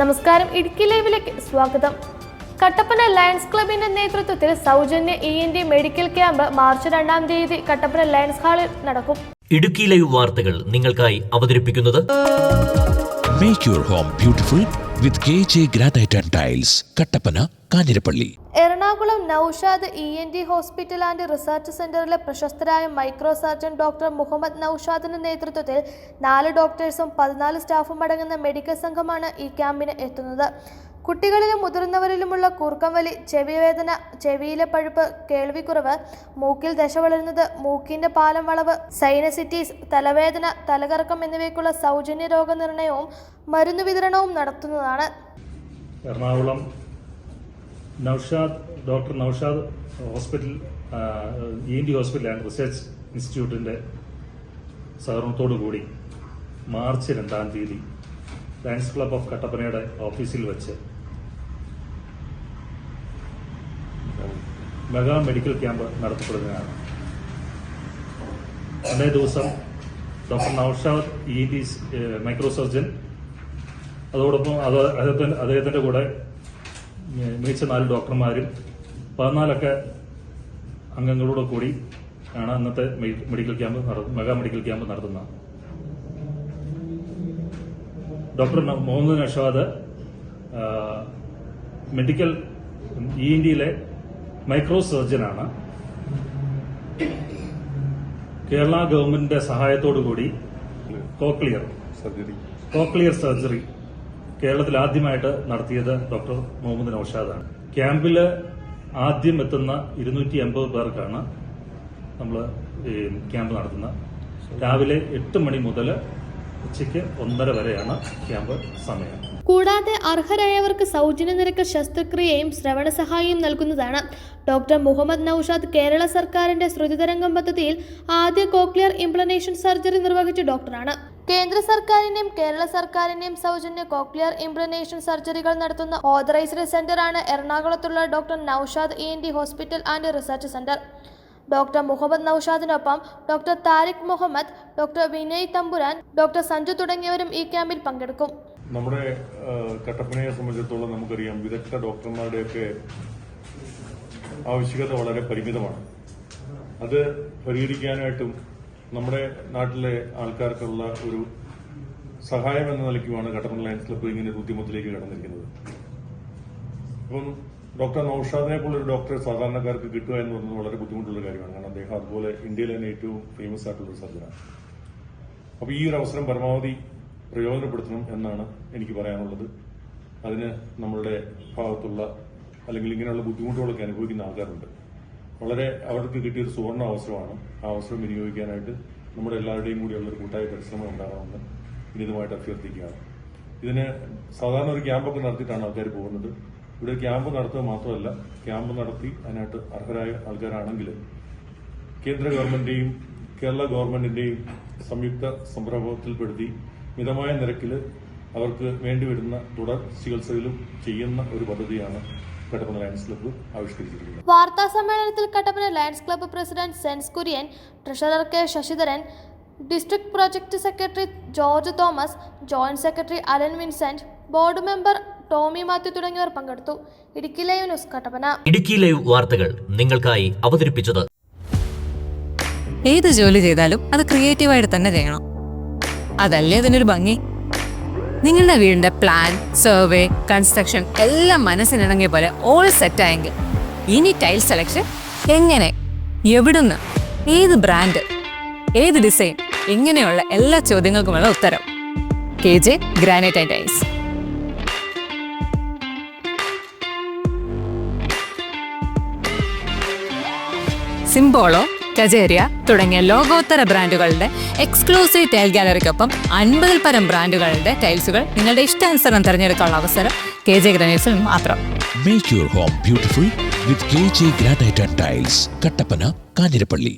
നമസ്കാരം ഇടുക്കി ലൈവിലേക്ക് സ്വാഗതം. കട്ടപ്പന ലയൺസ് ക്ലബിന്റെ നേതൃത്വത്തിൽ സൗജന്യ E N D medical camp March രണ്ടാം തീയതി കട്ടപ്പന ലയൺസ് ഹാളിൽ നടക്കും. ഇടുക്കി ലൈവ് വാർത്തകൾ നിങ്ങൾക്കായി അവതരിപ്പിക്കുന്നത് Make your home beautiful with KJ Granite and Tiles, Kattappana Kanjirappally. Ernakulam Naushad E N D hospital and research സെന്ററിലെ പ്രശസ്തരായ മൈക്രോ സർജൻ ഡോക്ടർ മുഹമ്മദ് നൌഷാദിന്റെ നേതൃത്വത്തിൽ നാല് ഡോക്ടേഴ്സും പതിനാല് സ്റ്റാഫും അടങ്ങുന്ന മെഡിക്കൽ സംഘമാണ് ഈ ക്യാമ്പിന് എത്തുന്നത്. കുട്ടികളിലും മുതിർന്നവരിലുമുള്ള കൂർക്കം ചെവിവേദന ചെവിയിലെ പഴുപ്പ് കേൾവിക്കുറവ് മൂക്കിൽ ദശ വളരുന്നത് മൂക്കിന്റെ പാലം വളവ് സൈനസിറ്റീസ് തലവേദന തലകറക്കം എന്നിവയ്ക്കുള്ള സൗജന്യ രോഗനിർണയവും മരുന്ന് വിതരണവും നടത്തുന്നതാണ്. Ernakulam Noushad doctor Noushad hospital E N D hospital and research ഇൻസ്റ്റിറ്റ്യൂട്ടിന്റെ സഹകരണത്തോടു കൂടി മാർച്ച് രണ്ടാം തീയതി ലയൺസ് ക്ലബ് ഓഫ് കട്ടപ്പനയുടെ ഓഫീസിൽ വെച്ച് മെഗാ മെഡിക്കൽ ക്യാമ്പ് നടത്തപ്പെടുന്നതാണ്. അന്നേ ദിവസം doctor Noushad E D micro surgeon അതോടൊപ്പം അത് അദ്ദേഹത്തിന്റെ കൂടെ മികച്ച നാല് ഡോക്ടർമാരും പതിനാലൊക്കെ അംഗങ്ങളോട് കൂടി ആണ് അന്നത്തെ medical camp mega medical camp നടത്തുന്നത് doctor Muhammad Nashad medical E ഇന്ത്യയിലെ മൈക്രോ സർജനാണ് കേരള ഗവൺമെന്റിന്റെ സഹായത്തോടു കൂടി കോക്ലിയർ സർജറി. കോക്ലിയർ സർജറി കേരളത്തിൽ ആദ്യമായിട്ട് നടത്തിയത് ഡോക്ടർ മുഹമ്മദ് നൌഷാദാണ്. ക്യാമ്പിൽ ആദ്യം എത്തുന്ന ഇരുന്നൂറ്റി എൺപത് പേർക്കാണ് നമ്മൾ ക്യാമ്പ് നടത്തുന്നത് രാവിലെ എട്ട് മണി മുതൽ ഉച്ചയ്ക്ക് ഒന്നര വരെയാണ് ക്യാമ്പ് സമയം. കൂടാതെ അർഹരായവർക്ക് സൗജന്യ നിരക്ക് ശസ്ത്രക്രിയയും ശ്രവണ സഹായവും നൽകുന്നതാണ്. ഡോക്ടർ മുഹമ്മദ് നൌഷാദ് കേരള സർക്കാരിന്റെ ശ്രുതിതരംഗം പദ്ധതിയിൽ ആദ്യ കോക്ലിയർ ഇംപ്ലനേഷൻ സർജറി നിർവഹിച്ച ഡോക്ടറാണ്. കേന്ദ്ര സർക്കാരിന്റെയും കേരള സർക്കാരിന്റെയും സൗജന്യ കോക്ലിയർ ഇംപ്ലനേഷൻ സർജറികൾ നടത്തുന്ന ഓതറൈസ്ഡ് സെന്ററാണ് എറണാകുളത്തുള്ള doctor Noushad E N D hospital and research centre. Doctor Muhammad നൌഷാദിനൊപ്പം doctor Tariq Muhammad doctor Vinay Thampuran doctor Sanju തുടങ്ങിയവരും ഈ ക്യാമ്പിൽ പങ്കെടുക്കും. നമ്മുടെ കട്ടപ്പനയെ സംബന്ധിച്ചിടത്തോളം നമുക്കറിയാം വിദഗ്ധ ഡോക്ടർമാരുടെയൊക്കെ ആവശ്യകത വളരെ പരിമിതമാണ്. അത് പരിഹരിക്കാനായിട്ടും നമ്മുടെ നാട്ടിലെ ആൾക്കാർക്കുള്ള ഒരു സഹായം എന്ന നിലയ്ക്കുമാണ് കട്ടപ്പന ലയൻസ് ക്ലബ്ബ് ഇങ്ങനെ ബുദ്ധിമുട്ടിലേക്ക് കടന്നിരിക്കുന്നത്. അപ്പം ഡോക്ടർ നൌഷാദിനെ പോലൊരു ഡോക്ടറെ സാധാരണക്കാർക്ക് കിട്ടുക എന്ന് പറയുന്നത് വളരെ ബുദ്ധിമുട്ടുള്ള കാര്യമാണ്. കാരണം അദ്ദേഹം അതുപോലെ ഇന്ത്യയിലെ തന്നെ ഏറ്റവും ഫേമസ് ആയിട്ടുള്ള സർജനാണ് അപ്പോൾ ഈ ഒരു അവസരം പരമാവധി പ്രയോജനപ്പെടുത്തണം എന്നാണ് എനിക്ക് പറയാനുള്ളത്. അതിന് നമ്മളുടെ ഭാഗത്തുള്ള അല്ലെങ്കിൽ ഇങ്ങനെയുള്ള ബുദ്ധിമുട്ടുകളൊക്കെ അനുഭവിക്കുന്ന ആൾക്കാരുണ്ട്. വളരെ അവർക്ക് കിട്ടിയൊരു സുവർണ അവസരമാണ്. ആ അവസരം വിനിയോഗിക്കാനായിട്ട് നമ്മുടെ എല്ലാവരുടെയും കൂടിയുള്ള ഒരു കൂട്ടായ പരിശ്രമം ഉണ്ടാകണമെന്ന് വിനീതമായിട്ട് അഭ്യർത്ഥിക്കുകയാണ്. ഇതിന് സാധാരണ ഒരു ക്യാമ്പൊക്കെ നടത്തിയിട്ടാണ് ആൾക്കാർ പോകുന്നത്. ഇവിടെ ക്യാമ്പ് നടത്തുക മാത്രമല്ല ക്യാമ്പ് നടത്തി അതിനായിട്ട് അർഹരായ ആൾക്കാരാണെങ്കിൽ കേന്ദ്ര ഗവൺമെന്റിന്റെയും കേരള ഗവൺമെന്റിന്റെയും സംയുക്ത സംരംഭത്തിൽപ്പെടുത്തി മിതമായ നിരക്കിൽ അവർക്ക് വേണ്ടിവരുന്ന തുടർ ചികിത്സകളും ചെയ്യുന്ന ഒരു പദ്ധതിയാണ് ആവിഷ്കരിച്ചിരിക്കുന്നത്. വാർത്താ സമ്മേളനത്തിൽ Kattappana Lions club president Sens Kurian treasurer K Sasidharan district project secretary George Thomas joint secretary Alan Vincent board member Tomy Mathew തുടങ്ങിയവർ പങ്കെടുത്തു. Idukki live news Kattappana. Idukki live വാർത്തകൾ നിങ്ങൾക്കായി അവതരിപ്പിച്ചത്. ഏത് ജോലി ചെയ്താലും അത് ക്രിയേറ്റീവായിട്ട് തന്നെ ചെയ്യണം. അതല്ലേ അതിനൊരു ഭംഗി? നിങ്ങളുടെ വീടിന്റെ പ്ലാൻ സർവേ കൺസ്ട്രക്ഷൻ എല്ലാം മനസ്സിനിണങ്ങിയ പോലെ ഓൾ സെറ്റ് ആയെങ്കിൽ ഇനി ടൈൽ സെലക്ഷൻ എങ്ങനെ? എവിടുന്ന്? ഏത് ബ്രാൻഡ് ഏത് ഡിസൈൻ ഇങ്ങനെയുള്ള എല്ലാ ചോദ്യങ്ങൾക്കുമുള്ള ഉത്തരം. K J granite and tiles Simpolo Kajaria തുടങ്ങിയ ലോകോത്തര ബ്രാൻഡുകളുടെ എക്സ്ക്ലൂസീവ് ടൈൽ ഗാലറിക്കൊപ്പം അൻപതിൽ പരം ബ്രാൻഡുകളുടെ ടൈൽസുകൾ നിങ്ങളുടെ ഇഷ്ടാനുസരണം തിരഞ്ഞെടുക്കാനുള്ള അവസരം കെ ജെ ഗ്രാനൈറ്റ്സിൽ മാത്രം. Make your home beautiful with KJ granite and tiles Kattappana Kanjirappally.